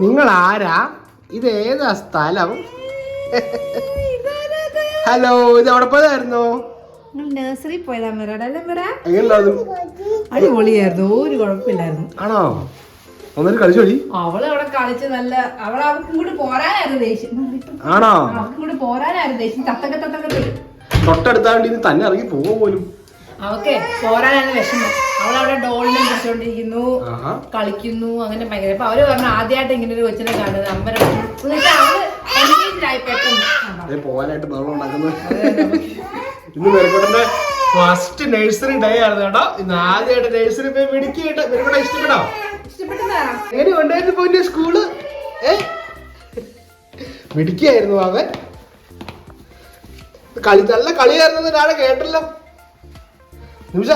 നിങ്ങൾ ആരാ ഇത് ഏതാ സ്ഥലം? ഹലോ ഇത് അവിടെ പോയതായിരുന്നു? നഴ്സറി അടിപൊളിയായിരുന്നു ഒരു കുഴപ്പമില്ലായിരുന്നു. ആണോ? ഒന്നൊരു കളിച്ചോടി അവൾ അവിടെ കളിച്ച് നല്ല അവൾ അവർക്കും കൂടി പോരാനായിരുന്നു ദേഷ്യം. ആണോ? അവർക്കും കൂടി പോരാനായിരുന്നു ദേഷ്യം. തത്തക്ക തത്തക്ക. തൊട്ടടുത്താണ്ട് ഇത് തന്നെ ഇറങ്ങി പോകും പോലും. അവക്കെ പോരാനാണ് വിഷമം. അവളവിടെ ഡോളിനെ പിടിച്ചോണ്ടിരിക്കുന്നു കളിക്കുന്നു അങ്ങനെ ഭയങ്കര. അപ്പൊ അവർ പറഞ്ഞു ആദ്യമായിട്ട് ഇങ്ങനെ ഒരു കൊച്ചിനെ കാണുന്നത് ഉണ്ടാക്കുന്നത്. ഇന്ന് മെറുകുട്ടന്റെ ഫസ്റ്റ് നഴ്സറി ഡേ ആണ് കേട്ടോ. ഇന്ന് ആദ്യമായിട്ട് നഴ്സറി പോയി മിടുക്കിയിട്ട് മെറുകുട്ട ഇഷ്ടപ്പെട്ടോ? എങ്ങനെ ഉണ്ടായിരുന്നു പോയിന്റെ സ്കൂൾ ഏ മിടുക്കിയായിരുന്നു അവൻ. കളി നല്ല കളിയായിരുന്നു ഒരാളെ കേട്ടല്ലോ. നിമിഷ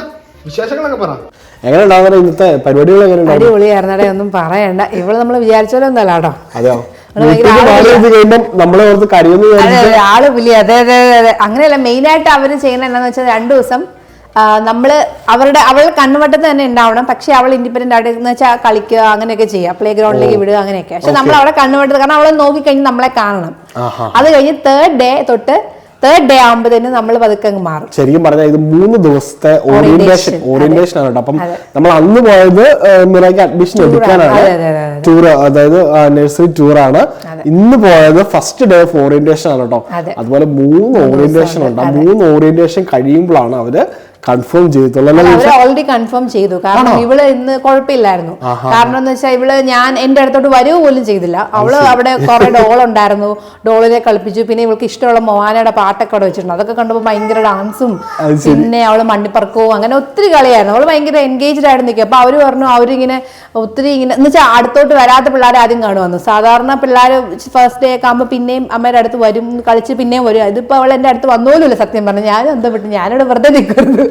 വിശേഷങ്ങളൊക്കെ പറ. എങ്ങനെ ഉണ്ടാവുന്ന ഇന്നത്തെ പരിപാടികൾ എങ്ങനെ അടിപൊളിയായിരുന്നടേ ഒന്നും പറയണ്ട. ഇവൾ നമ്മൾ വിചാരിച്ചാലോ ഒന്നല്ല കേട്ടോ. അതെയോ? ആൾ പുലി അതെ അതെ അതെ അങ്ങനെയല്ല മെയിൻ ആയിട്ട് അവർ ചെയ്യുന്ന എന്താണെന്ന് വെച്ചാൽ രണ്ടു ദിവസം നമ്മൾ അവരുടെ അവൾ കണ്ണുവട്ടത്ത് തന്നെ ഉണ്ടാവണം. പക്ഷെ അവൾ ഇൻഡിപെൻഡന്റ് ആയിട്ട് എന്ന് വെച്ചാൽ കളിക്കുക അങ്ങനെയൊക്കെ ചെയ്യുക. പ്ലേ ഗ്രൗണ്ടിലേക്ക് വിടുക അങ്ങനെയൊക്കെ. പക്ഷെ നമ്മൾ അവളെ കണ്ണുവട്ടത്ത് കാരണം അവളെ നോക്കി കഴിഞ്ഞ് നമ്മളെ കാണണം. അത് കഴിഞ്ഞ് തേർഡ് ഡേ തൊട്ട് തേർഡ് ഡേ ആകുമ്പോഴത്തേനും നമ്മൾ പതുക്കെ അങ്ങ് മാറും. ശരിക്കും പറഞ്ഞാൽ ഇത് മൂന്ന് ദിവസത്തെ ഓറിയന്റേഷൻ ഓറിയന്റേഷൻ ആണ് കേട്ടോ. അപ്പം നമ്മൾ അന്ന് പോയത് മിറയ്ക്ക് അഡ്മിഷൻ എടുക്കാനാണ്. ടൂർ അതായത് നഴ്സറി ടൂർ ആണ്. ഇന്ന് പോയത് ഫസ്റ്റ് ഡേ ഓഫ് ഓറിയന്റേഷൻ ആണ് കേട്ടോ. അതുപോലെ മൂന്ന് ഓറിയന്റേഷൻ ഉണ്ട്. ആ മൂന്ന് ഓറിയന്റേഷൻ കഴിയുമ്പോഴാണ് അവർ കൺഫേം ചെയ്തിട്ടുള്ളത് ഓൾറെഡി കൺഫേം ചെയ്തു. കാരണം ഇവൾ ഇന്ന് കുഴപ്പമില്ലായിരുന്നു. കാരണം എന്ന് വെച്ചാൽ ഇവൾ ഞാൻ എന്റെ അടുത്തോട്ട് വരിക പോലും ചെയ്തില്ല. അവൾ അവിടെ കുറെ ഡോൾ ഉണ്ടായിരുന്നു. ഡോളിനെ കളിപ്പിച്ചു. പിന്നെ ഇവൾക്ക് ഇഷ്ടമുള്ള മോഹാനയുടെ പാട്ടൊക്കെ അവിടെ വെച്ചിട്ടുണ്ട്. അതൊക്കെ കണ്ടപ്പോൾ ഭയങ്കര ഡാൻസും. പിന്നെ അവൾ മണ്ണിപ്പറക്കവും അങ്ങനെ ഒത്തിരി കളിയായിരുന്നു. അവൾ ഭയങ്കര എൻഗേജ്ഡ് ആയിരുന്നു നിൽക്കുക. അപ്പൊ അവർ പറഞ്ഞു അവരിങ്ങനെ ഒത്തിരി ഇങ്ങനെ എന്ന് വെച്ചാൽ അടുത്തോട്ട് വരാത്ത പിള്ളേരെ ആദ്യം കാണുവന്നു. സാധാരണ പിള്ളേർ ഫസ്റ്റ് ഡേ ഒക്കെ ആകുമ്പോൾ പിന്നെയും അമ്മയുടെ അടുത്ത് വരും കളിച്ച് പിന്നെയും വരും. ഇതിപ്പോ അവൾ എന്റെ അടുത്ത് വന്നോലുമില്ല സത്യം പറഞ്ഞു. ഞാനും എന്താ വിട്ടു? ഞാനിവിടെ വെറുതെ നിൽക്കുന്നു ആണോ?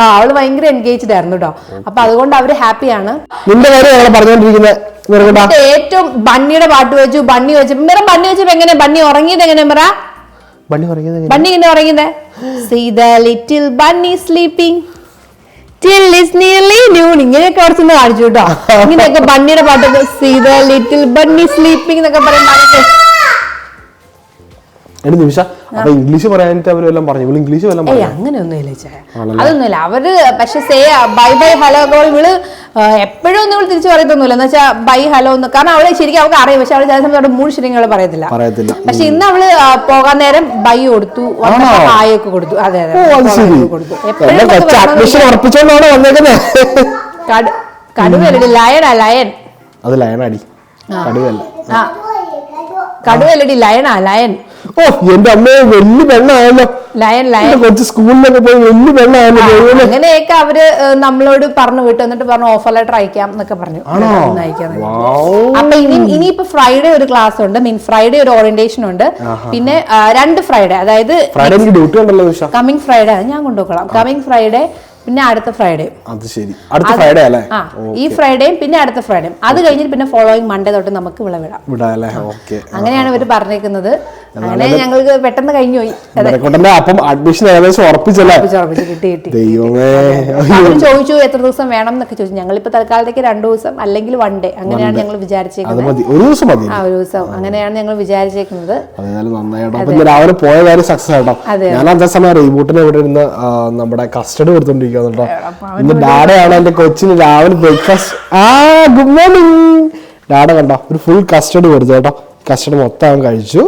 ആ അവൾ ഭയങ്കര എൻഗേജ്ഡ് ആയിരുന്നു കേട്ടോ അപ്പൊ അതുകൊണ്ട് അവർ ഹാപ്പിയാണ്. നിന്റെ കാര്യം പറഞ്ഞോണ്ടിരിക്കുന്നത് ഏറ്റവും ബണ്ണിയുടെ പാട്ട് വെച്ചു ബണ്ണി വെച്ചു. മിറ ബണ്ണി വെച്ചപ്പോ എങ്ങനെ? ബണ്ണി ഉറങ്ങിയത് എങ്ങനെ മിറ? ബണ്ണി പറയുന്നത് ബണ്ണി ഇങ്ങനെ ഉറങ്ങിയത്? See the little bunny sleeping ഇങ്ങനെയൊക്കെ കുറച്ചൊന്ന് കാണിച്ചു കേട്ടോ ഇങ്ങനെയൊക്കെ ബണ്ണിയുടെ പാട്ടൊക്കെ see the little bunny sleeping എന്നൊക്കെ പറയുമ്പോൾ എടി നിമിഷ. അപ്പൊ ഇംഗ്ലീഷ് പറയാനായിട്ട് അവർ എല്ലാം പറഞ്ഞു. ഇവൾ ഇംഗ്ലീഷ് വല്ലതും ഏയ് പറഞ്ഞു അങ്ങനെയൊന്നുമില്ല ചേ അതൊന്നുമില്ല. അവർ പക്ഷെ സേ ബൈ ബൈ ഹലോ ഒക്കെ ഇവൾ എപ്പോഴും ഒന്നും ഇവൾ തിരിച്ചു പറയത്തൊന്നുമില്ല. എന്ന് വെച്ചാൽ ബൈ ഹലോ എന്ന്. കാരണം അവൾ ശരിക്കും അവൾക്ക് അറിയാം. പക്ഷെ അവൾ ചില സമയത്ത് അവിടെ മൂന്ന് അവൾ പറയത്തില്ല. പറയത്തില്ല. പക്ഷെ ഇന്ന് അവൾ ആ, പോകാൻ നേരം ബൈ കൊടുത്തു. വന്നപ്പോ ഹായൊക്കെ കൊടുത്തു. അതെ അതെ. ഓ അത് ശരി. കൊടുത്തു. എന്നെ എപ്പോഴും കൊച്ചു അഡ്മിഷൻ ഉറപ്പിച്ചോണ്ടാണ് വന്നേക്കുന്നത് കടുവലടി ലയണാ ലയൻ അത് ലയണടി കടുവല്ല ആ. കടുവല്ലടി ലയണാ ലയൻ ഓ എന്റെ അമ്മയെ വലിയ പെണ്ണായല്ലോ ലയൻ ലയൻ. കുറച്ച് സ്കൂളിലൊക്കെ പോയി വലിയ പെണ്ണായല്ലോ. അങ്ങനെയൊക്കെ അവർ നമ്മളോട് പറഞ്ഞു വിട്ടു. എന്നിട്ട് പറഞ്ഞു ഓഫർ ലെറ്റർ അയക്കാം എന്നൊക്കെ പറഞ്ഞു. അപ്പൊ ഇനി ഇനിയിപ്പോ ഫ്രൈഡേ ഒരു ക്ലാസ് ഉണ്ട്. മീൻ ഫ്രൈഡേ ഒരു ഓറിയന്റേഷൻ ഉണ്ട്. പിന്നെ രണ്ട് ഫ്രൈഡേ അതായത് കമ്മിങ് ഫ്രൈഡേ ഞാൻ കൊണ്ടുപോകണം കമ്മിങ് ഫ്രൈഡേ പിന്നെ അടുത്ത ഫ്രൈഡേ അത് ശരി. അടുത്ത ഫ്രൈഡേ അല്ലേ? ആ ഈ ഫ്രൈഡേയും പിന്നെ അടുത്ത ഫ്രൈഡേയും അത് കഴിഞ്ഞിട്ട് പിന്നെ ഫോളോയിങ് മൺഡേ തൊട്ട് നമുക്ക് വിള വിടാം. വിടാ അല്ലേ? ഓക്കെ അങ്ങനെയാണ് ഇവർ പറഞ്ഞേക്കുന്നത്. അങ്ങനെ ഞങ്ങൾക്ക് പെട്ടെന്ന് കഴിഞ്ഞു പോയി. അപ്പം അഡ്മിഷൻ ഏകദേശം ഉറപ്പിച്ചല്ലേ? ഉറപ്പിച്ച് ഉറപ്പിച്ച്. കിട്ടി കിട്ടി ദൈവമേ. അവർ ചോദിച്ചു എത്ര ദിവസം വേണം എന്നൊക്കെ ചോദിച്ചു. ഞങ്ങൾ ഞങ്ങളിപ്പോ തൽക്കാലത്തേക്ക് രണ്ടു ദിവസം അല്ലെങ്കിൽ വൺ ഡേ അങ്ങനെയാണ് ഞങ്ങൾ വിചാരിച്ചേക്കുന്നത്. ഒരു ദിവസം മതി. ആ ഒരു ദിവസം. അങ്ങനെയാണ് ഞങ്ങൾ വിചാരിച്ചേക്കുന്നത്. നന്നായിട്ടോ രാവിലെ പോയ കാര്യം സക്സസ് ആയിട്ടോ ഞാൻ അതേ. സമയം റീബൂട്ടിനെ ഇവിടെ ഇരുന്ന് നമ്മുടെ കസ്റ്റഡി കൊടുത്തോണ്ടിരിക്കുന്നു കേട്ടോ ഇന്ന് ഡാഡയാണ് എന്റെ കൊച്ചിന് രാവിലെ ബ്രേക്ക്ഫാസ്റ്റ് ആ ഗുഡ് മോർണിംഗ് ഡാഡ കണ്ടോ ഒരു ഫുൾ കസ്റ്റഡി കൊടുത്തു കേട്ടോ. കസ്റ്റഡി മൊത്തം അവൻ കഴിച്ചു.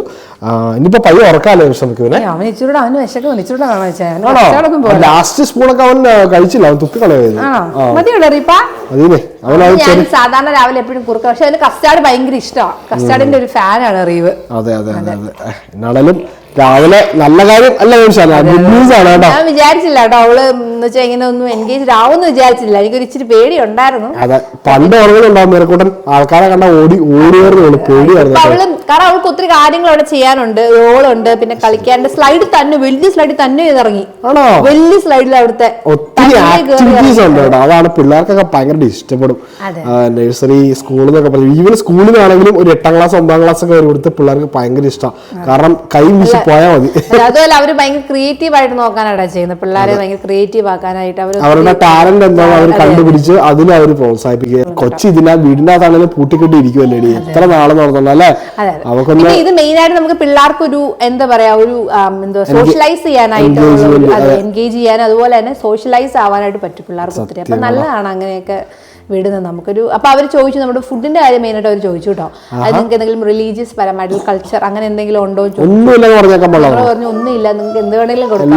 ഇനിയിപ്പോ പയ്യ ഉറക്കാല്ലേ അവന് ആണോ? ലാസ്റ്റ് സ്പൂണൊക്കെ അവൻ കഴിച്ചില്ല. അവൻ തുപ്പി കളയത് സാധാരണ രാവിലെ എപ്പോഴും കുറുക്ക. പക്ഷെ അതിന് കസ്റ്റാർഡ് ഭയങ്കര ഇഷ്ടമാണ് കസ്റ്റാർഡിന്റെ ഒരു ഫാനാണ് റീവ്. അതെ അതെ അതെ അതെ. ഏഹ്, എന്നാണേലും രാവിലെ നല്ല കാര്യം അല്ല ഗുഡ് ന്യൂസ് ആണ് കേട്ടോ. ഞാൻ വിചാരിച്ചില്ല കേട്ടോ അവൾ എന്ന് വെച്ചാൽ ഇങ്ങനെ ഒന്നും എൻഗേജ് ആവുമെന്ന് വിചാരിച്ചില്ല. എനിക്കൊരു ഇച്ചിരി പേടി ഉണ്ടായിരുന്നു അതെ പണ്ട് ഉറങ്ങുന്നുണ്ടാവും മേരക്കൂട്ടൻ ആൾക്കാരെ കണ്ട ഓടി ഓടിയായിരുന്നു പേടിയായിരുന്നു അവൾ. കാരണം അവൾക്ക് ഒത്തിരി കാര്യങ്ങൾ അവിടെ ചെയ്യാനുണ്ട് റോളുണ്ട് പിന്നെ കളിക്കാനുണ്ട്. സ്ലൈഡ് തന്നെ വലിയ സ്ലൈഡ് തന്നെ ഇറങ്ങി ആണോ? വലിയ സ്ലൈഡിൽ അവിടുത്തെ. ഒത്തിരി ആക്ടിവിറ്റീസ് ഉണ്ട് കേട്ടോ. അതാണ് പിള്ളേർക്കൊക്കെ ഭയങ്കര ഇഷ്ടപ്പെടും. നഴ്സറി സ്കൂളിൽ നിന്നൊക്കെ പറഞ്ഞു. ഈവൻ സ്കൂളിലാണെങ്കിലും ഒരു എട്ടാം ക്ലാസ് ഒമ്പതാം ക്ലാസ് ഒക്കെ വരെ ഇവിടുത്തെ പിള്ളേർക്ക് ഭയങ്കര ഇഷ്ടമാണ് കാരണം കൈ വീശി പോയാൽ മതി. അതുപോലെ അവർ ഭയങ്കര ക്രിയേറ്റീവ് ആയിട്ട് നോക്കാനാണ് ചെയ്യുന്നത് പിള്ളേരെ ഭയങ്കര ക്രിയേറ്റീവ് ആക്കാനായിട്ട് അവർ അവരുടെ ടാലന്റ് എന്താണോ അവർ കണ്ടുപിടിച്ച് അതിനെ അവർ പ്രോത്സാഹിപ്പിക്കുക. കൊച്ചി ഇതിനാ വീടിനകത്താണെങ്കിലും പൂട്ടിക്കെട്ടി ഇരിക്കുമല്ലേ എത്ര നാളെ നടന്നല്ലോ അല്ലേ. അവക്കൊന്ന് ഇത് മെയിൻ ആയിട്ട് നമുക്ക് പിള്ളേർക്ക് ഒരു എന്താ പറയാ ഒരു എന്തോ സോഷ്യലൈസ് ചെയ്യാനായിട്ട് എൻഗേജ് ചെയ്യാൻ അതുപോലെ തന്നെ സോഷ്യലൈസ് ആവാനായിട്ട് പറ്റും പിള്ളേർക്ക് ഒത്തിരി. അപ്പൊ നല്ലതാണ് അങ്ങനെയൊക്കെ വിടുന്നത് നമുക്കൊരു അപ്പൊ അവർ ചോദിച്ചു നമ്മുടെ ഫുഡിന്റെ കാര്യം മെയിൻ ആയിട്ട് അവർ ചോദിച്ചു കേട്ടോ. അത് നിങ്ങൾക്ക് എന്തെങ്കിലും റിലീജിയസ് പരമായിട്ടുള്ള കൾച്ചർ അങ്ങനെ എന്തെങ്കിലും ഉണ്ടോ പറഞ്ഞു ഒന്നുമില്ല നിങ്ങൾക്ക് എന്ത് വേണമെങ്കിലും കൊടുക്കാം.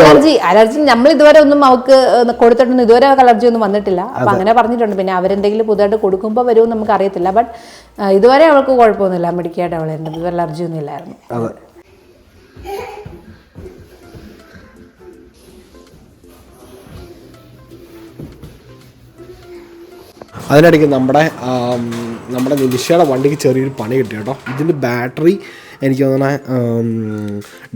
അലർജി അലർജി നമ്മൾ ഇതുവരെ ഒന്നും അവർക്ക് കൊടുത്തിട്ടൊന്നും ഇതുവരെ അലർജി ഒന്നും വന്നിട്ടില്ല. അപ്പൊ അങ്ങനെ പറഞ്ഞിട്ടുണ്ട്. പിന്നെ അവരെന്തെങ്കിലും പുതുതായിട്ട് കൊടുക്കുമ്പോൾ വരുമെന്ന് നമുക്ക് അറിയത്തില്ല. ബട്ട് ഇതുവരെ അവൾക്ക് കുഴപ്പമൊന്നുമില്ല. മെഡിക്കായിട്ട് അവളെ ഇതുവരെ അലർജി ഒന്നും ഇല്ലായിരുന്നു. അതിനിടയ്ക്ക് നമ്മുടെ നമ്മുടെ നിമിഷയുടെ വണ്ടിക്ക് ചെറിയൊരു പണി കിട്ടി കേട്ടോ. ഇതിന്റെ ബാറ്ററി എനിക്ക് തോന്നണ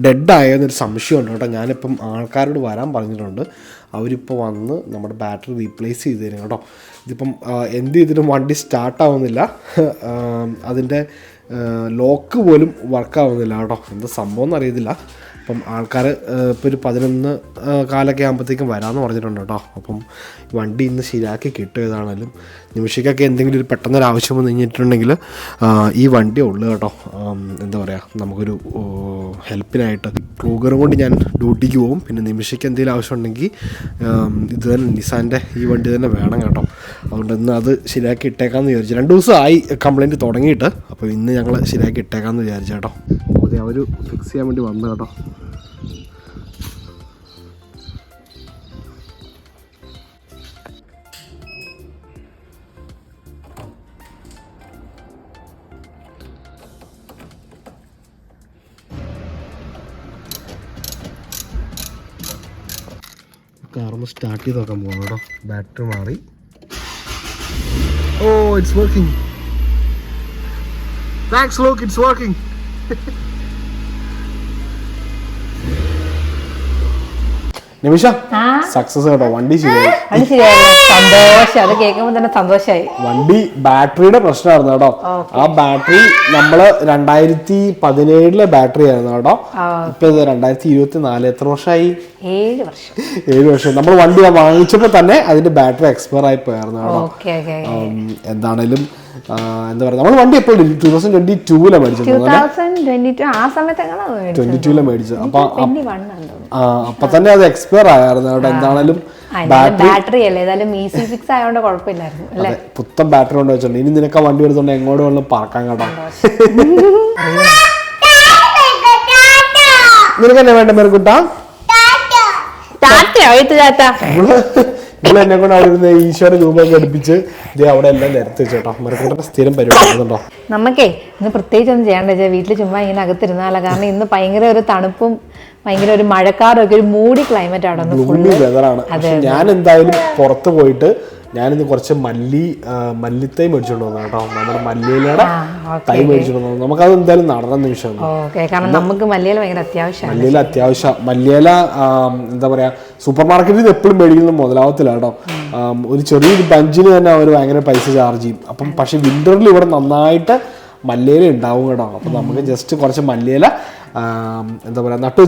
ഡെഡായെന്നൊരു സംശയമുണ്ട് കേട്ടോ. ഞാനിപ്പം ആൾക്കാരോട് വരാൻ പറഞ്ഞിട്ടുണ്ട്. അവരിപ്പോൾ വന്ന് നമ്മുടെ ബാറ്ററി റീപ്ലേസ് ചെയ്ത് തരും കേട്ടോ. ഇതിപ്പം എന്ത് ചെയ്തിട്ടും വണ്ടി സ്റ്റാർട്ടാവുന്നില്ല അതിന്റെ ലോക്ക് പോലും വർക്കാവുന്നില്ല കേട്ടോ. എന്താ സംഭവം എന്നറിയത്തില്ല അപ്പം ആൾക്കാർ ഇപ്പോൾ ഒരു പതിനൊന്ന് കാലൊക്കെ ആകുമ്പോഴത്തേക്കും വരാമെന്ന് പറഞ്ഞിട്ടുണ്ട് കേട്ടോ. അപ്പം വണ്ടി ഇന്ന് ശരിയാക്കി കിട്ടും ഏതാണേലും. നിമിഷയ്ക്കൊക്കെ എന്തെങ്കിലും ഒരു പെട്ടെന്നൊരു ആവശ്യം വന്നു കഴിഞ്ഞിട്ടുണ്ടെങ്കിൽ ഈ വണ്ടി ഉള്ളു കേട്ടോ. എന്താ പറയുക നമുക്കൊരു ഹെൽപ്പിനായിട്ട്. ക്ലൂഗറും കൊണ്ട് ഞാൻ ഡ്യൂട്ടിക്ക് പോകും. പിന്നെ നിമിഷയ്ക്ക് എന്തെങ്കിലും ആവശ്യമുണ്ടെങ്കിൽ ഇത് തന്നെ നിസാന്റെ ഈ വണ്ടി തന്നെ വേണം കേട്ടോ. അതുകൊണ്ട് ഇന്ന് അത് ശരിയാക്കി ഇട്ടേക്കാമെന്ന് വിചാരിച്ചു. രണ്ട് ദിവസമായി കംപ്ലയിന്റ് തുടങ്ങിയിട്ട്. അപ്പോൾ ഇന്ന് ഞങ്ങൾ ശരിയാക്കി ഇട്ടേക്കാമെന്ന് വിചാരിച്ചു കേട്ടോ. അതെ അവർ ഫിക്സ് ചെയ്യാൻ വേണ്ടി വന്നു കേട്ടോ. കാറൊന്ന് സ്റ്റാർട്ട് ചെയ്ത് നോക്കാൻ പോകണം കേട്ടോ. ബാറ്ററി മാറി. ഓ it's working thanks lock it's working Nimisha success കേട്ടോ വണ്ടി ശരിയായി. അത് ശരിയായിരുന്നു സന്തോഷം അത് കേൾക്കുമ്പോൾ തന്നെ സന്തോഷമായി വണ്ടി ബാറ്ററിയുടെ പ്രശ്നമായിരുന്നു കേട്ടോ. ആ ബാറ്ററി നമ്മൾ രണ്ടായിരത്തി പതിനേഴിലെ ബാറ്ററി ആയിരുന്നു കേട്ടോ. ഇപ്പൊ ഇത് രണ്ടായിരത്തി ഇരുപത്തി നാല് എത്ര വർഷമായി? ഏഴ് വർഷം. ഏഴ് വർഷം. നമ്മൾ വണ്ടി വാങ്ങിച്ചപ്പോ തന്നെ അതിന്റെ ബാറ്ററി എക്സ്പയർ ആയി പോയായിരുന്നു കേട്ടോ. ഓക്കെ ഓക്കെ എന്താണേലും എന്താ പറയുക നമ്മൾ വണ്ടി എപ്പോഴും ടൂ തൗസൻഡ് ട്വന്റി ടൂല മേടിച്ചത്. ടൂ തൗസൻഡ് ട്വന്റി ടു ആ സമയത്ത് ട്വന്റി ടൂവിലാണ് മേടിച്ചത്. അപ്പൊ അപ്പൊ തന്നെ അത് എക്സ്പയർ ആയിരുന്നു അവിടെ എന്താണേലും ബാറ്ററി അല്ലേ? ഏതായാലും ആയതുകൊണ്ട് കുഴപ്പമില്ലായിരുന്നു അല്ലേ? പുത്തൻ ബാറ്ററി കൊണ്ട് വെച്ചോണ്ട് ഇനി നിനക്ക് വണ്ടി എടുത്തോണ്ട് എങ്ങോട്ട് വേണം പറക്കാൻ കേട്ടോ. നിനക്ക് എന്നെ വേണ്ട മെറുക്കുട്ടാ എന്നെ കൊണ്ട് അവിടെ ഇരുന്ന് ഈശ്വര രൂപം ഘടിപ്പിച്ച് ഇത് അവിടെ എല്ലാം നിരത്തി വെച്ചോട്ടോ മെറുക്കുട്ടന്റെ സ്ഥിരം പരിപാടി ആകുന്നുണ്ടോ നമുക്കേ ഇന്ന് പ്രത്യേകിച്ച് ഒന്നും ചെയ്യണ്ട വീട്ടിൽ ചുമ്മാ ഇങ്ങനെ അകത്തിരുന്നാലോ. കാരണം ഇന്ന് ഭയങ്കര ഒരു തണുപ്പും ഭയങ്കര ഒരു മഴക്കാറൊക്കെ ഒരു മൂടി ക്ലൈമറ്റ് ആണ്. ഞാൻ എന്തായാലും പുറത്ത് പോയിട്ട് ഞാനിന്ന് കുറച്ച് മല്ലി മല്ലിത്തൈ മേടിച്ചോണ്ട് വന്നു കേട്ടോ. നമ്മുടെ മല്ലിയിലയുടെ തൈ മേടിച്ചോണ്ട് വന്നു നമുക്കത് എന്തായാലും നടന്ന നിമിഷം ഓക്കെ കാരണം നമുക്ക് മല്ലിയില ഭയങ്കര അത്യാവശ്യമാണ്. മല്ലിയില അത്യാവശ്യം മല്ലിയില എന്താ പറയാ സൂപ്പർ മാർക്കറ്റിൽ നിന്ന് എപ്പോഴും മേടിക്കുന്നത് മുതലാവത്തില്ല കേട്ടോ. ഒരു ചെറിയൊരു ബഞ്ചിന് തന്നെ അവർ ഭയങ്കര പൈസ ചാർജ് ചെയ്യും. അപ്പം പക്ഷെ വിന്ററിൽ ഇവിടെ നന്നായിട്ട് മല്ലിയില ഉണ്ടാവും കേട്ടോ. അപ്പം നമുക്ക് ജസ്റ്റ് കുറച്ച് മല്ലിയില എന്താ പറയാ നട്ടു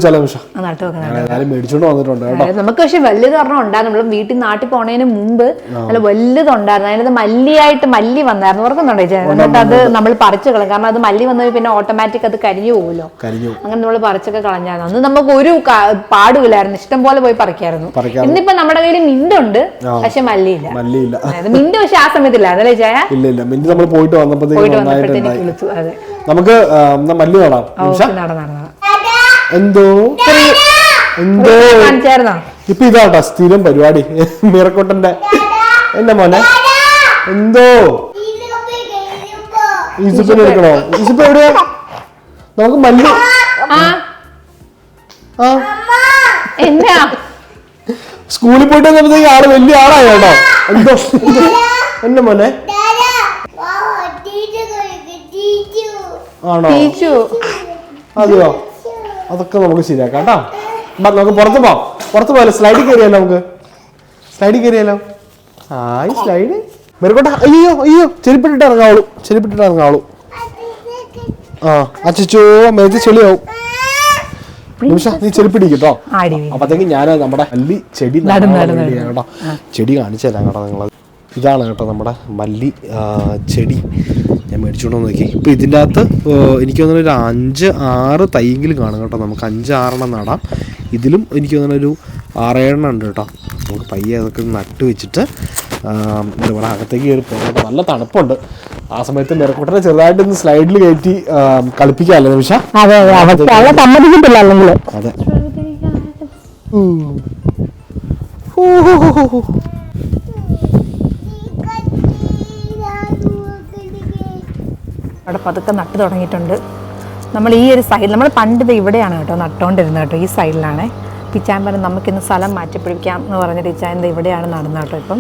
നട്ടു ഏതായാലും മേടിച്ചോണ്ട് വന്നിട്ടുണ്ട് കേട്ടോ. നമുക്ക് പക്ഷെ വലുത് പറഞ്ഞാൽ ഉണ്ടായിരുന്നു നമ്മൾ വീട്ടിൽ നാട്ടിൽ പോണതിന് മുമ്പ് നല്ല വലുതുണ്ടായിരുന്നു. അതിനകത്ത് മല്ലിയായിട്ട് മല്ലി വന്നായിരുന്നു. ഓർക്കുന്നുണ്ടോ എന്നിട്ട് അത് നമ്മൾ പറിച്ചു കളയും. കാരണം അത് മല്ലി വന്നത് പിന്നെ ഓട്ടോമാറ്റിക് അത് കരിഞ്ഞു പോകുമല്ലോ അങ്ങനെ നമ്മൾ പറിച്ചൊക്കെ കളഞ്ഞായിരുന്നു. അന്ന് നമുക്ക് ഒരു പാടുമില്ലായിരുന്നു. ഇഷ്ടം പോലെ പോയി പറിക്കായിരുന്നു. പറിക്കാം ഇന്നിപ്പോ നമ്മുടെ കയ്യിൽ മിണ്ടുണ്ട് പക്ഷെ മല്ലിയില്ല. മല്ലിയില്ല. മിന്റ് പക്ഷെ ആ സമയത്തില്ലായിരുന്നു അല്ലേ ചായ ഇല്ല ഇല്ല മിന്റ് നമ്മൾ പോയിട്ട് വന്നപ്പോഴത്തേക്ക് നമുക്ക് മല്ലി നടാം. നിമിഷ. ഓക്കെ നട നട എന്തോ? എന്തോ? കാണിച്ചായിരുന്നോ? ഇപ്പൊ ഇതാട്ടോ സ്ഥിരം പരിപാടി. മീറക്കോട്ടന്റെ എന്റെ മോനെ. എന്തോ? ഈസിപ്പിന് എടുക്കണോ ഈസിപ്പ് എവിടെയാ? നമുക്ക് മല്ലി ആ. എന്നാ? സ്കൂളിൽ പോയിട്ട് വന്നപ്പോഴത്തേക്ക് ആൾ വലിയ ആളായി കേട്ടോ? എന്തോ? എന്റെ മോനെ. ആണോ? ടീച്ചു. അതെയോ? അതൊക്കെ നമുക്ക് ശരിയാക്കാം കേട്ടോ. നമുക്ക് പുറത്ത് പോവാം. പുറത്ത് പോയാലോ? സ്ലൈഡിൽ കയറിയാലോ നമുക്ക്? സ്ലൈഡിൽ കയറിയാലോ? ആയി സ്ലൈഡ്. മെറുകോട്ടെ അയ്യോ അയ്യോ ചെരുപ്പിട്ടിട്ട് ഇറങ്ങാവുള്ളൂ. ചെരുപ്പിട്ടിട്ട് ഇറങ്ങാവുള്ളൂ. ആ അച്ചോ മേത്ത് ചെളിയാവും. നിമിഷ നീ അപ്പത്തേക്ക് ഞാൻ നമ്മുടെ മല്ലി ചെടി കേട്ടോ. ചെടി കാണിച്ചു തരാം കേട്ടോ നിങ്ങളത് ഇതാണ് കേട്ടോ നമ്മുടെ മല്ലി ചെടി. ഞാൻ മേടിച്ചുകൊണ്ട് നോക്കി. ഇപ്പം ഇതിന്റെ അകത്ത് എനിക്ക് തോന്നുന്നു ഒരു അഞ്ച് ആറ് തൈയെങ്കിലും കാണും കേട്ടോ നമുക്ക്. അഞ്ച് ആറെണ്ണം നടാം. ഇതിലും എനിക്ക് തോന്നുന്നു ഒരു ആറേഴെണ്ണം ഉണ്ട് കേട്ടോ. നമുക്ക് പയ്യെ അതൊക്കെ നട്ട് വെച്ചിട്ട് എന്താ പറയുക അകത്തേക്ക് കയറി പോകാം. നല്ല തണുപ്പുണ്ട്. ആ സമയത്ത് മെറക്കൂട്ടനെ ചെറുതായിട്ട് ഒന്ന് സ്ലൈഡിൽ കയറ്റി കളിപ്പിക്കാല്ലോ കളിപ്പിക്കാമല്ലോ നിമിഷ സമ്മതിക്കത്തില്ല അല്ലെങ്കിൽ. അതെ. അവിടെ പതുക്കെ നട്ട് തുടങ്ങിയിട്ടുണ്ട്. നമ്മൾ ഈ ഒരു സൈഡിൽ നമ്മൾ പണ്ട് ഇത് ഇവിടെയാണ് കേട്ടോ നട്ടുകൊണ്ടിരുന്നത് കേട്ടോ ഈ സൈഡിലാണ് പിച്ചാൻ പറഞ്ഞ് നമുക്കിന്ന് സ്ഥലം മാറ്റി പിടിക്കാം എന്ന് പറഞ്ഞിട്ട് ഇച്ചാൻ ദേ ഇവിടെയാണ് നടന്നത് കേട്ടോ ഇപ്പം.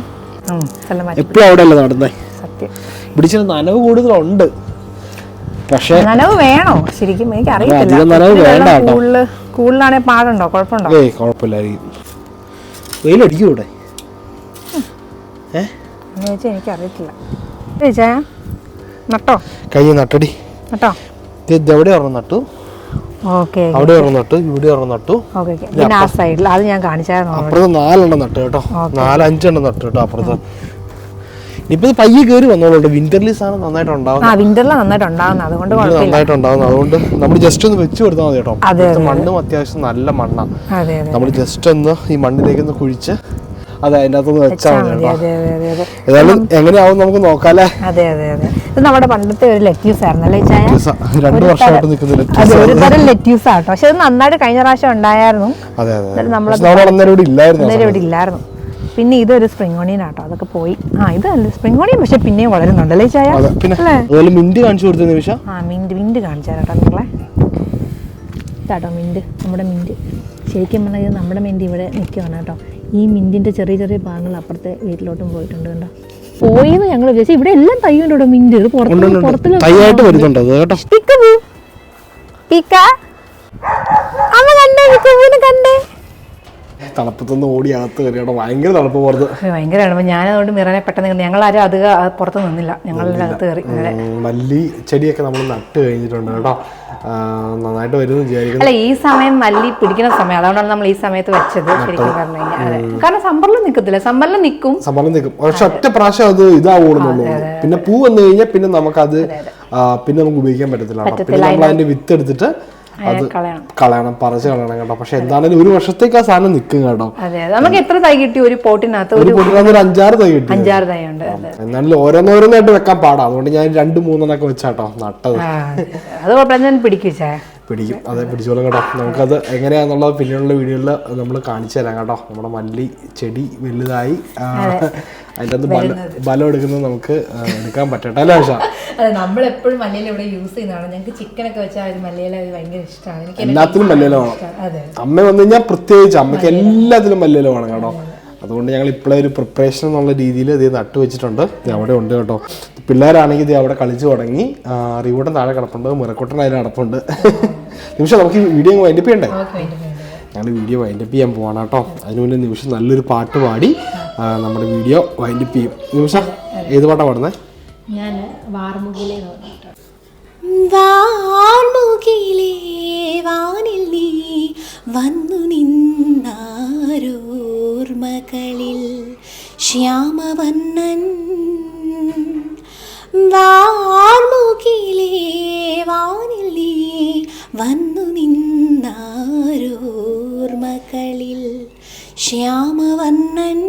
സ്ഥലം മാറ്റി എപ്പോഴും അവിടെ അല്ലേ നടന്നേ? സത്യം. പിടിച്ചിട്ട് നനവ് കൂടുതലുണ്ട്. പക്ഷേ നനവ് വേണോ? ശരിക്കും എനിക്ക്. കൂടുതൽ കൂടുതലാണെ പാടുണ്ടോ? കുഴപ്പമുണ്ടോ? ഏയ് കുഴപ്പമില്ലായിരിക്കും വെയിലടിക്കും ഇവിടെ? ഏ? എന്ന് വെച്ചാൽ എനിക്ക് അറിയത്തില്ല ചേച്ചാ നട്ടോ? കൈ നട്ടടി. നട്ടോ? ഒരെണ്ണം നട്ടു. അവിടെ ഒരെണ്ണം നട്ടു ഇവിടെ ഒരെണ്ണം നട്ടു. പിന്നെ ആ സൈഡിൽ അത് ഞാൻ കാണിച്ചായിരുന്നു അപ്പുറത്ത് നാലെണ്ണം നട്ടു കേട്ടോ. നാലഞ്ചെണ്ണം നട്ടു കേട്ടോ അപ്പുറത്ത്. ഇപ്പൊ ഇത് പയ്യെ കയറി വന്നോളൂ വിന്റർലി സാധനം നന്നായിട്ട് ഉണ്ടാവും ആ വിന്ററിൽ നന്നായിട്ട് അതുകൊണ്ട് നന്നായിട്ട് ഉണ്ടാവുന്നു അതുകൊണ്ട് നമ്മൾ ജസ്റ്റ് ഒന്ന് വെച്ച് കൊടുത്താൽ മതി കേട്ടോ. മണ്ണും അത്യാവശ്യം നല്ല മണ്ണാണ് നമ്മൾ ജസ്റ്റ് ഒന്ന് ഈ മണ്ണിലേക്ക് ഒന്ന് കുഴിച്ച് അത് അതിന്റെ അകത്തൊന്ന് വെച്ചാൽ മതി ഏതായാലും എങ്ങനെയാവും നമുക്ക് നോക്കാല്ലേ? അതെ അതെ അതെ. ഇത് നമ്മുടെ പണ്ടത്തെ ഒരു ലെറ്റ്യൂസ് ആയിരുന്നു അല്ലേ ചായ? രണ്ട് വർഷമായിട്ട് നിൽക്കുന്ന lettuce. ഒരു തരം ലെറ്റ്യൂസ് ആട്ടോ പക്ഷെ അത് നന്നായിട്ട് കഴിഞ്ഞ പ്രാവശ്യം ഉണ്ടായിരുന്നു അതെ അതെ അന്നേരം ഇവിടെ ഇല്ലായിരുന്നു ഇവിടെ ഇല്ലായിരുന്നു. പിന്നെ ഇതൊരു സ്പ്രിംഗ് ഓണിയൻ ആട്ടോ അതൊക്കെ പോയി. ആ ഇത് സ്പ്രിംഗ് ഓണിയൻ പക്ഷെ പിന്നെയും വളരുന്നുണ്ട് അല്ലേ ചായ? പിന്നെ മിന്റ് കാണിച്ചു കൊടുത്ത നിമിഷം. ആ മിന്റ് മിന്റ് കാണിച്ചു തരാം കേട്ടോ നിങ്ങളെ. ഇതാട്ടോ മിന്റ് നമ്മുടെ മിന്റ്. ശരിക്കും പറഞ്ഞാൽ നമ്മുടെ മിന്റ് ഇവിടെ നിൽക്കുകയാണ് കേട്ടോ. ഈ മിന്റിന്റെ ചെറിയ ചെറിയ ഭാഗങ്ങൾ അപ്പുറത്തെ വീട്ടിലോട്ടും പോയിട്ടുണ്ട് കണ്ടോ? പോയിന്ന് ഞങ്ങൾ വിചാരിച്ചു ഇവിടെ എല്ലാം തയ്യുണ്ട് ഇവിടെ ഇത് പുറത്ത് പിക്ക അമ്മ കണ്ടേ? തണുപ്പത്തൊന്ന് ഓടി അകത്ത് കയറി. കേട്ടോ ഭയങ്കര തണുപ്പ് പുറത്ത്. ഭയങ്കരമാണ്. അപ്പം ഞാനതുകൊണ്ട് മിറനെ പെട്ടെന്ന് ഞങ്ങളാരും അധികം പുറത്ത് നിന്നില്ല. ഞങ്ങളകത്ത് കയറി മല്ലി ചെടിയൊക്കെ നമ്മൾ നട്ട് കഴിഞ്ഞിട്ടുണ്ട് കേട്ടോ. നന്നായിട്ട് വരുന്നു വിചാരിക്കുന്നു. അല്ല ഈ സമയം മല്ലി പിടിക്കുന്ന സമയം. അതുകൊണ്ടാണ് നമ്മൾ ഈ സമയത്ത് വെച്ചത് ശരിക്കും പറഞ്ഞു കഴിഞ്ഞാൽ കാരണം സമ്പറിൽ നിൽക്കത്തില്ല സമ്പറിൽ നിൽക്കും സമ്മർദ്ദം നിൽക്കും പക്ഷെ ഒറ്റ പ്രാവശ്യം അത് ഇതാവുള്ളൂ പിന്നെ പൂ വന്നു കഴിഞ്ഞാൽ പിന്നെ നമുക്കത് പിന്നെ നമുക്ക് ഉപയോഗിക്കാൻ പറ്റത്തില്ല പിന്നെ നമ്മൾ അതിന്റെ വിത്ത് എടുത്തിട്ട് അത് കളയണം. പറിച്ച് കളയണം കേട്ടോ. പക്ഷെ എന്താണെങ്കിലും ഒരു വർഷത്തേക്ക് ആ സാധനം നിൽക്കും കേട്ടോ. അതെ നമുക്ക് എത്ര തൈ കിട്ടി? ഒരു പോട്ടിനകത്ത് ഒരു പൊട്ടിനകത്ത് ഒരു അഞ്ചാറ് തൈ കിട്ടി. അഞ്ചാറ് തൈ ഉണ്ട്. എന്നാലും ഓരോന്നോരോന്നായിട്ട് വെക്കാൻ പാടാ. അതുകൊണ്ട് ഞാൻ രണ്ട് മൂന്നെണ്ണൊക്കെ വെച്ചാട്ടോ നട്ടത്. അത് ഞാൻ പിടിക്കിച്ചേ പിടിക്കും. അതെ പിടിച്ചോളും കേട്ടോ. നമുക്കത് എങ്ങനെയാണെന്നുള്ളത് പിന്നീടുള്ള വീഡിയോയിൽ നമ്മൾ കാണിച്ചു തരാം കേട്ടോ. നമ്മുടെ മല്ലി ചെടി വലുതായി അതിന്റെ അത്. ബലം ബലം എടുക്കുന്നത് നമുക്ക് എടുക്കാൻ പറ്റട്ടെ അല്ലേ ആശ? അതെ നമ്മൾ എപ്പോഴും മല്ലിയില ഇവിടെ യൂസ് ചെയ്യുന്നതാണ്. ഞങ്ങൾക്ക് ചിക്കനൊക്കെ വെച്ചാൽ മല്ലിയില ഭയങ്കര ഇഷ്ടമാണ് എനിക്ക് എല്ലാത്തിനും മല്ലിയില വേണം. അതെ. അമ്മ വന്നു കഴിഞ്ഞാൽ പ്രത്യേകിച്ച് അമ്മയ്ക്ക് എല്ലാത്തിലും മല്ലിയില വേണം കേട്ടോ. അതുകൊണ്ട് ഞങ്ങൾ ഇപ്പോഴേ ഒരു പ്രിപ്പറേഷൻ എന്നുള്ള രീതിയിൽ ഇത് നട്ടു വെച്ചിട്ടുണ്ട്. ഇത് അവിടെ ഉണ്ട് കേട്ടോ. പിള്ളേരാണെങ്കിൽ ഇത് അവിടെ കളിച്ചു തുടങ്ങി റിവോട്ടൻ താഴെ കിടപ്പുണ്ട് മുരക്കൂട്ടൻ അതിൽ കിടപ്പുണ്ട് നിമിഷം നമുക്ക് വീഡിയോ വൈൻഡപ്പ് ചെയ്യണ്ടേ? ഞങ്ങൾ വീഡിയോ വൈൻഡപ്പ് ചെയ്യാൻ പോവാണ് കേട്ടോ. അതിന് മുന്നേ നിമിഷം നല്ലൊരു പാട്ട് പാടി നമ്മുടെ വീഡിയോ വൈൻഡപ്പ് ചെയ്യും. നിമിഷ ഏത് പാട്ടാണ് പാടുന്നത് ഞാൻ വാർമുകിലെ വാർമുകിലേ വാനിൽ നീ വന്നു നിന്നാരോർമകളിൽ ശ്യാമവന്നൻ വാർമുകിലേ വാനിൽ നീ വന്നു നിന്നാരോർമകളിൽ ശ്യാമവന്നൻ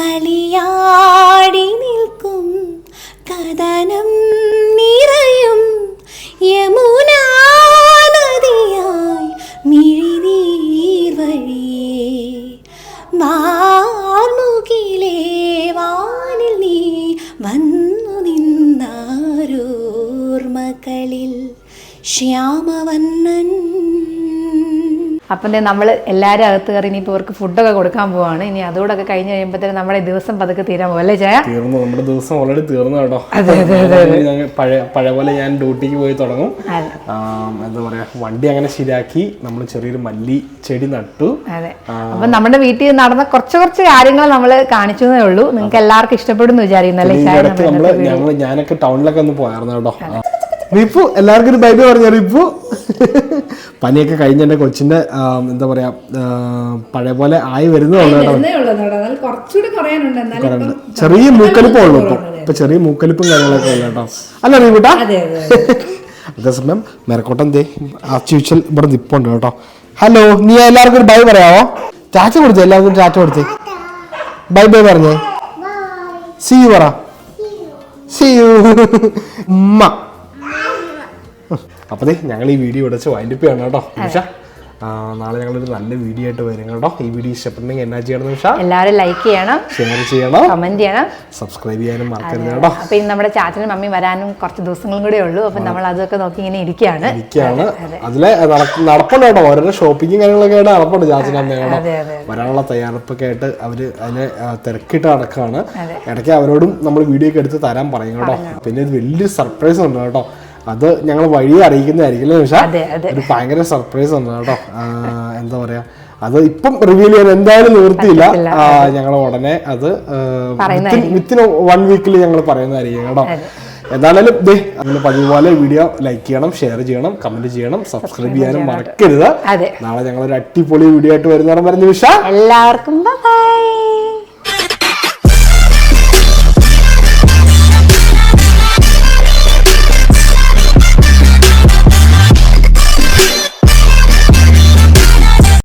കളിയാടി നിൽക്കും കഥനം ശ്യാമവന്നൻ അപ്പം നമ്മൾ എല്ലാവരും അകത്ത് കയറി ഇനിയിപ്പോൾ ഇവർക്ക് ഫുഡൊക്കെ കൊടുക്കാൻ പോവാണ്. ഇനി അതോടൊക്കെ കഴിഞ്ഞ് കഴിയുമ്പോഴത്തേനും നമ്മുടെ ഈ ദിവസം പതുക്കെ തീരാൻ പോകും അല്ലേ ചായ തീർന്നു. നമ്മുടെ ദിവസം ഓൾറെഡി തീർന്നു കേട്ടോ. അതെ, അതെ, ഞങ്ങൾ പഴയ പഴയ പോലെ ഞാൻ ഡ്യൂട്ടിക്ക് പോയി തുടങ്ങും. അതെ. എന്താ പറയാ വണ്ടി അങ്ങനെ ശരിയാക്കി നമ്മൾ ചെറിയൊരു മല്ലി ചെടി നട്ടു. അതെ. അപ്പം നമ്മുടെ വീട്ടിൽ നടന്ന കുറച്ച് കുറച്ച് കാര്യങ്ങൾ നമ്മൾ കാണിച്ചു എന്നേ ഉള്ളൂ. നിങ്ങൾക്ക് എല്ലാവർക്കും ഇഷ്ടപ്പെടുന്നു വിചാരിക്കുന്നു അല്ലേ ഈ നമ്മൾ ഞങ്ങൾ ഞാനൊക്കെ ടൗണിലൊക്കെ ഒന്ന് പോയായിരുന്നു കേട്ടോ. റിപ്പു എല്ലാവർക്കും ഒരു ബൈബിൾ പറഞ്ഞു റിപ്പു? പനിയൊക്കെ കഴിഞ്ഞ എന്റെ കൊച്ചിന്റെ എന്താ പറയാ പഴയ പോലെ ആയി വരുന്നതാണ് ചെറിയ മൂക്കലിപ്പേ ഉള്ളൂ ഇപ്പൊ. ഇപ്പൊ ചെറിയ മൂക്കലിപ്പും കാര്യങ്ങളൊക്കെ ഉള്ളു കേട്ടോ. അല്ല റീബൂട്ടാ അതേസമയം മെരക്കോട്ടം ദേ ആർട്ടിഫിഷ്യൽ ഇവിടെ നിപ്പുണ്ട് കേട്ടോ. ഹലോ നീ എല്ലാവർക്കും ഒരു ബൈ പറയാവോ? ചാച്ച കൊടുത്തേ എല്ലാവർക്കും ചാച്ച കൊടുത്തേ. ബൈ ബൈ പറഞ്ഞേ? സി യു പറ. സി യു ഉമ്മ. അപ്പൊ ദേ ഞങ്ങൾ ഈ വീഡിയോ ഇടച്ച് വൈൻഡപ്പ് ചെയ്യണം കേട്ടോ നിമിഷ. നാളെ ഞങ്ങളൊരു നല്ല വീഡിയോ ആയിട്ട് വരും കേട്ടോ. ഈ വീഡിയോ ഇഷ്ടപ്പെട്ടെങ്കിൽ എന്നാ ചെയ്യണം നിമിഷ? എല്ലാവരും ലൈക്ക് ചെയ്യണം. ഷെയർ ചെയ്യണം. കമന്റ് ചെയ്യണം. സബ്സ്ക്രൈബ് ചെയ്യാനും മറക്കരുത് കേട്ടോ. അപ്പൊ ഇനി നമ്മുടെ ചാച്ചനും മമ്മി വരാനും കുറച്ച് ദിവസങ്ങളും കൂടെ ഉള്ളൂ. അപ്പൊ നമ്മൾ അതൊക്കെ നോക്കി ഇങ്ങനെ ഇരിക്കുകയാണ്. ഇരിക്കുകയാണ്. അതിലെ നടപ്പുണ്ട് കേട്ടോ. ഓരോരോ ഷോപ്പിങ്ങും കാര്യങ്ങളൊക്കെ ആയിട്ട് നടപ്പുണ്ട് അതെ അതെ വരാനുള്ള തയ്യാറെടുപ്പൊക്കെ ആയിട്ട് അവർ അതിനെ തിരക്കിട്ട് നടക്കുകയാണ് ഇടയ്ക്ക് അവരോടും നമ്മൾ വീഡിയോ ഒക്കെ എടുത്ത് തരാൻ പറയും കേട്ടോ. പിന്നെ ഇത് വലിയ സർപ്രൈസ് ഉണ്ട് കേട്ടോ. അത് ഞങ്ങൾ വഴിയെ അറിയിക്കുന്നതായിരിക്കും അല്ലേ അതെ അതെ. ഒരു ഭയങ്കര സർപ്രൈസ് ഉണ്ട് കേട്ടോ. എന്താ പറയാ? അത് ഇപ്പം റിവീൽ ചെയ്യാൻ എന്തായാലും നിവൃത്തിയില്ല. ഞങ്ങൾ ഉടനെ അത് വിത്തിൻ വൺ വീക്കിൽ ഞങ്ങൾ പറയുന്നതായിരിക്കും കേട്ടോ. എന്തായാലും ദേ പതിവ് പോലെ വീഡിയോ ലൈക്ക് ചെയ്യണം ഷെയർ ചെയ്യണം കമന്റ് ചെയ്യണം സബ്സ്ക്രൈബ് ചെയ്യാനും മറക്കരുത്. നാളെ ഞങ്ങൾ ഒരു അടിപൊളി വീഡിയോ ആയിട്ട് വരുന്നവരെ വരുന്ന നിമിഷം. എല്ലാവർക്കും ബൈ